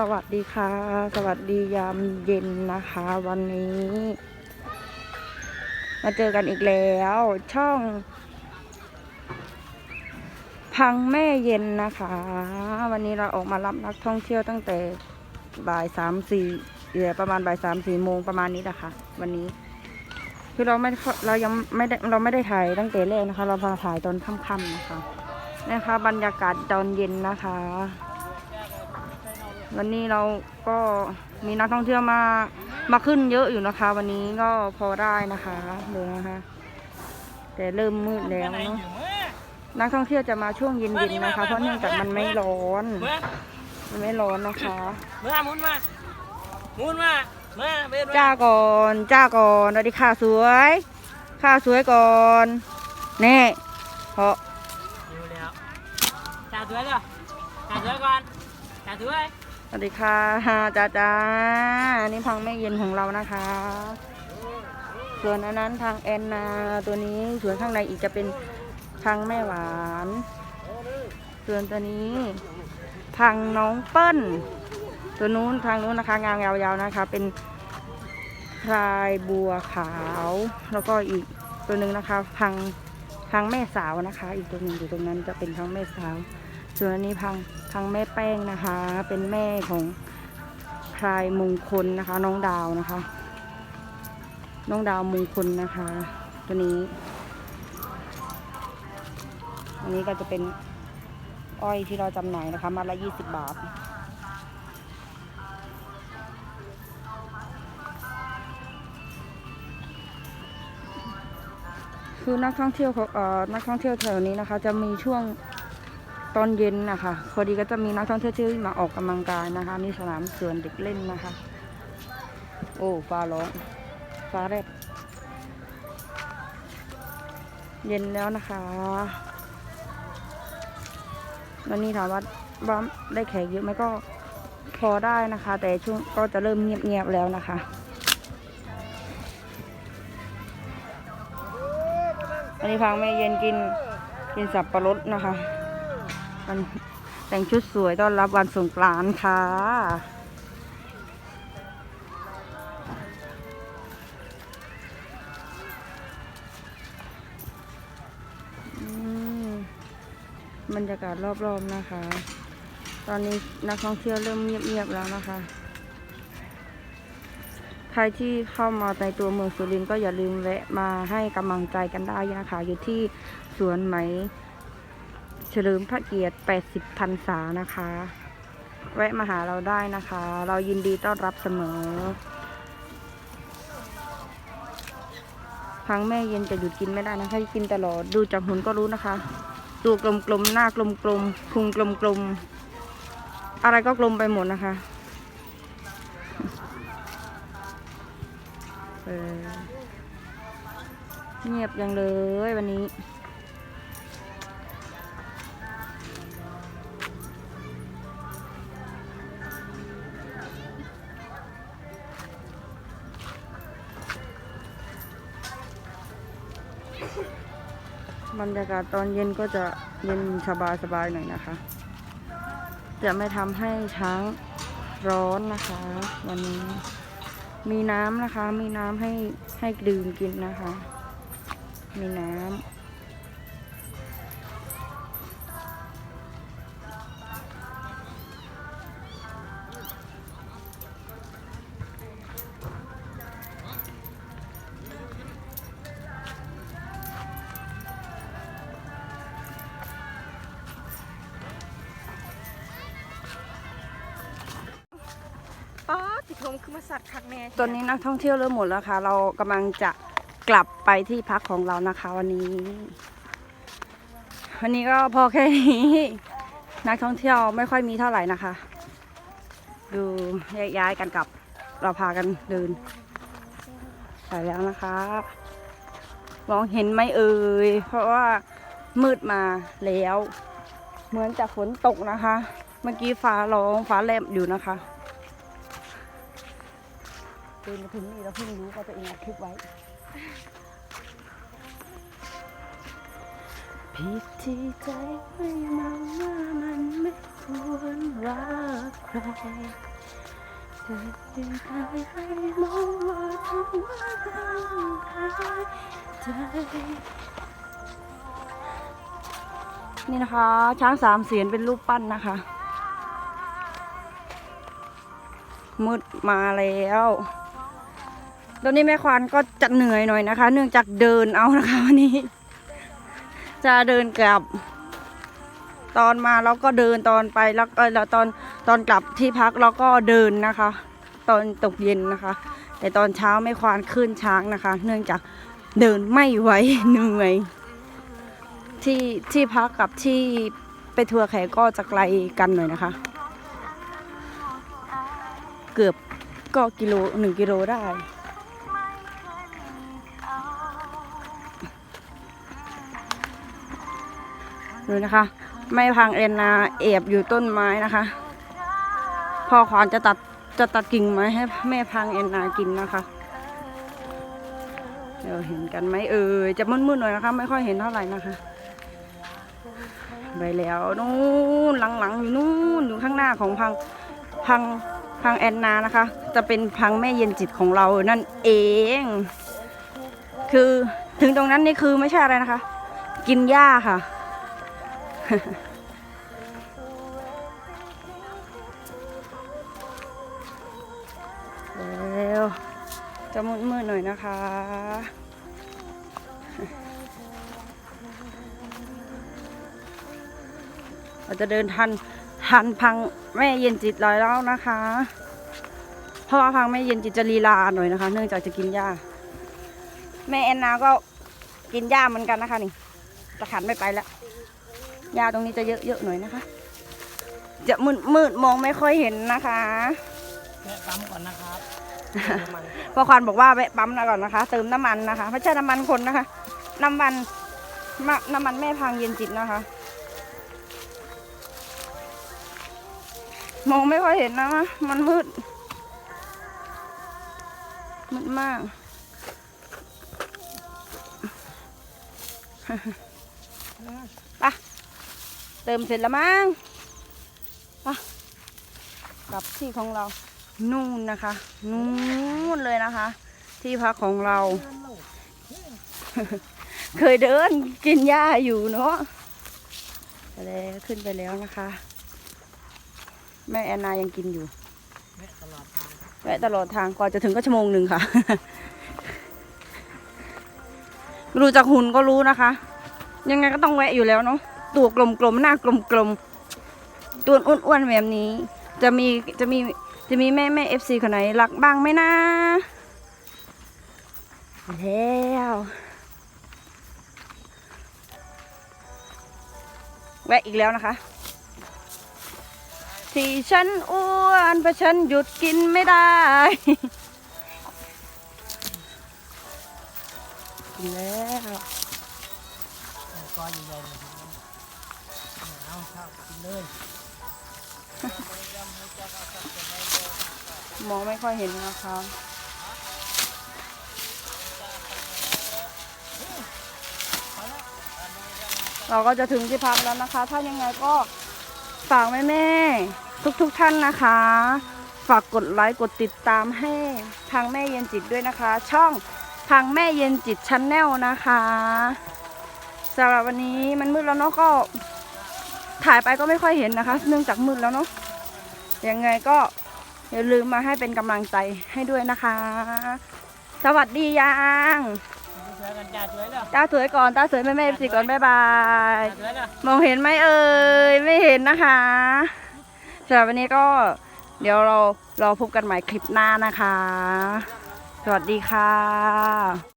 สวัสดีค่ะ สวัสดียามเย็นนะคะ วันนี้ มาเจอกันอีกแล้ว ช่อง พังแม่เย็นนะคะ วันนี้เราออกมารับนักท่องเที่ยวตั้งแต่บ่ายสามสี่เหลือประมาณบ่ายสามสี่โมงประมาณนี้แหละคะ วันนี้ คือเราไม่เรายังไม่ได้เราไม่ได้ถ่ายตั้งแต่แรกนะคะ เราพาถ่ายตอนค่ำๆนะคะนะคะ บรรยากาศตอนเย็นนะคะ วันนี้เราก็มีนักท่องเที่ยวมามาขึ้นเยอะอยู่นะคะ วันนี้ก็พอได้นะคะดูนะคะ แต่เริ่มมืดแล้วเนาะนักท่องเที่ยวจะมาช่วงเย็นๆนะคะ เพราะเนื่องจากมันไม่ร้อนเมื่อมันไม่ร้อนนะคะเมื่อหมุนมาหมุนมาเมื่อเบนจ้าก่อนจ้าก่อนสวัสดีค่ะสวยค่ะสวยก่อนแน่เพราะอยู่แล้วจ่าสวยเด้อจ่าสวยก่อนจ่าสวยส วัสดีค่ะจ้าจ้าอันนี้พังแม่เย็นของเรานะคะ ส่วนอันนั้นทางแอนนาตัวนี้ส่วนข้างในอีกจะเป็นพังแม่หวานส่วนตัวนี้พังน้องเปิ้ล ตัวนู้นทางนู้นนะคะงามยาวๆนะคะ เป็นพลายบัวขาว แล้วก็อีกตัวหนึ่งนะคะพังพังแม่สาวนะคะ อีกตัวหนึ่งอยู่ตรงนั้นจะเป็นพังแม่สาว ส่วนอันนี้พังพังแม่แป้งนะคะ เป็นแม่ของพลายมงคลนะคะ น้องดาวนะคะ น้องดาวมงคลนะคะ ตัวนี้ อันนี้ก็จะเป็นอ้อยที่เราจำหน่ายนะคะ มาละยี่สิบบาทคือนักท่องเที่ยวเขาเอ่อนักท่องเที่ยวแถวนี้นะคะ จะมีช่วง ตอนเย็นนะคะพอดีก็จะมีนักท่องเที่ยวที่มาออกกำลังกายนะคะนี่สนามสวนเด็กเล่นนะคะ โอ้ฟ้าร้องฟ้าแรบเย็นแล้วนะคะวันนี้ถามว่าว่าได้แขกเยอะไหมก็พอได้นะคะ แต่ช่วงก็จะเริ่มเงียบๆแล้วนะคะอันนี้พังแม่เย็นกินกินสับปะรดนะคะ มันแต่งชุดสวยต้อนรับวันสงกรานต์ค่ะอืมบรรยากาศรอบๆนะคะ ตอนนี้นักท่องเที่ยวเริ่มเงียบๆแล้วนะคะ ใครที่เข้ามาในตัวเมืองสุรินทร์ก็อย่าลืมแวะมาให้กำลังใจกันได้นะคะอยู่ที่สวนไหม ฉลิมพระเกียรติ 80พรรษานะคะ แวะมาหาเราได้นะคะ เรายินดีต้อนรับเสมอพังแม่เย็นจะหยุดกินไม่ได้นะคะกินตลอดดูจากหุ่นก็รู้นะคะ ตัวกลมๆ หน้ากลมๆพุงกลมๆ อะไรก็กลมไปหมดนะคะเเงียบยังเลยวันนี้ บรรยากาศตอนเย็นก็จะเย็นสบายสบายหน่อยนะคะ จะไม่ทำให้ช้างร้อนนะคะ วันนี้มีน้ำนะคะ มีน้ำให้ให้ดื่มกินนะคะ มีน้ำ ลมคือมาสัตว์คักแน่ตอนนี้นักท่องเที่ยวเริ่มหมดแล้วค่ะ เรากำลังจะกลับไปที่พักของเรานะคะวันนี้ วันนี้ก็พอแค่นี้ นักท่องเที่ยวไม่ค่อยมีเท่าไหร่นะคะ ดูยกย้ายกันกลับ เราพากันเดินไปแล้วนะคะ มองเห็นไหมเอ่ย เพราะว่ามืดมาแล้ว เหมือนจะฝนตกนะคะ เมื่อกี้ฟ้าร้องฟ้าแลบอยู่นะคะ เดินมาถึงนี่เราเพิ่งรู้ว่าตัวเองอัดคลิปไว้ ผิดที่ใจไม่มาว่ามันไม่ควรรักใครเธอจึงทำให้มองว่าเธอว่าทางหายใจ นี่นะคะ ช้างสามเสียนเป็นรูปปั้นนะคะ มืดมาแล้ว ตอนนี้แม่ควานก็จะเหนื่อยหน่อยนะคะ เนื่องจากเดินเอานะคะวันนี้ จะเดินกลับ ตอนมาเราก็เดินตอนไปแล้วเออแล้วตอนตอนกลับที่พักเราก็เดินนะคะ ตอนตกเย็นนะคะ แต่ตอนเช้าไม่ควานขึ้นช้างนะคะ เนื่องจากเดินไม่ไหวเหนื่อย ที่ที่พักกับที่ไปทัวร์แขกก็จะไกลกันหน่อยนะคะ เกือบก็กิโลหนึ่งกิโลได้ ดูนะคะ ไม่พังเอ็นนาแอบอยู่ต้นไม้นะคะ พ่อควานจะตัดจะตัดกิ่งไม้ให้แม่พังเอ็นนากินนะคะ เดี๋ยวเห็นกันไหมเอ่ยจะมืดๆหน่อยนะคะ ไม่ค่อยเห็นเท่าไหร่นะคะไปแล้วนู่นหลังๆอยู่นู่นอยู่ข้างหน้าของพังพังพังแอนนานะคะ จะเป็นพังแม่เย็นจิตของเรานั่นเอง คือถึงตรงนั้นนี่คือไม่ใช่อะไรนะคะ กินหญ้าค่ะ แล้วจะมืดๆหน่อยนะคะ เราจะเดินทันทันพังแม่เย็นจิตลอยแล้วนะคะ เพราะว่าพังแม่เย็นจิตจะลีลาหน่อยนะคะ เนื่องจากจะกินหญ้า แม่แอนนาก็กินหญ้าเหมือนกันนะคะนี่จะขันไม่ไปแล้ว หญ้าตรงนี้จะเยอะๆหน่อยนะคะ จะมืดมืดๆมองไม่ค่อยเห็นนะคะแวะปั๊มก่อนนะครับน้ำมันพ่อควานบอกว่าแวะปั๊มนะก่อนนะคะ เติมน้ำมันนะคะไม่ใช่น้ำมันคนนะคะ น้ำมันมะน้ำมันแม่พังเย็นจิตนะคะ มองไม่ค่อยเห็นนะมันมืดมืดมากไปะ เติมเสร็จแล้วมั้งกลับที่ของเรา นู่นนะคะ นู่นเลยนะคะ ที่พักของเรา เคยเดินกินหญ้าอยู่เนาะไปแล้วขึ้นไปแล้วนะคะ แม่แอนนายังกินอยู่แวะตลอดทางแวะตลอดทางก่อนจะถึงก็ชั่วโมงหนึ่งค่ะดูจากหุ่นก็รู้นะคะ ยังไงก็ต้องแวะอยู่แล้วเนาะ ตัวกลมๆหน้ากลมๆตัวอ้วนๆแบบนี้ จะมีจะมีจะมีแม่แม่เอฟซีคนไหนรักบ้างไหมนะแล้วแวะอีกแล้วนะคะ ที่ฉันอ้วนเพราะฉันหยุดกินไม่ได้กินแล้วก้อนใหญ่ มองไม่ค่อยเห็นนะคะเราก็จะถึงที่พักแล้วนะคะ ถ้ายังไงก็ฝากแม่แม่ทุกทุกๆท่านนะคะ ฝากกดไลค์กดติดตามให้ทางแม่เย็นจิตด้วยนะคะ ช่องทางแม่เย็นจิตชั้นแนลนะคะสำหรับวันนี้มันมืดแล้วเนาะก็ ถ่ายไปก็ไม่ค่อยเห็นนะคะ เนื่องจากมืดแล้วเนาะยังไงก็อย่าลืมมาให้เป็นกำลังใจให้ด้วยนะคะ สวัสดียังสวยกันจ้าสวยเลยตาสวยก่อนตาสวยแม่แม่สิก่อนบ๊ายบายสวยเลยมองเห็นไหมเอ่ยไม่เห็นนะคะสำหรับวันนี้ก็เดี๋ยวเรารอพบกันใหม่คลิปหน้านะคะ สวัสดีค่ะ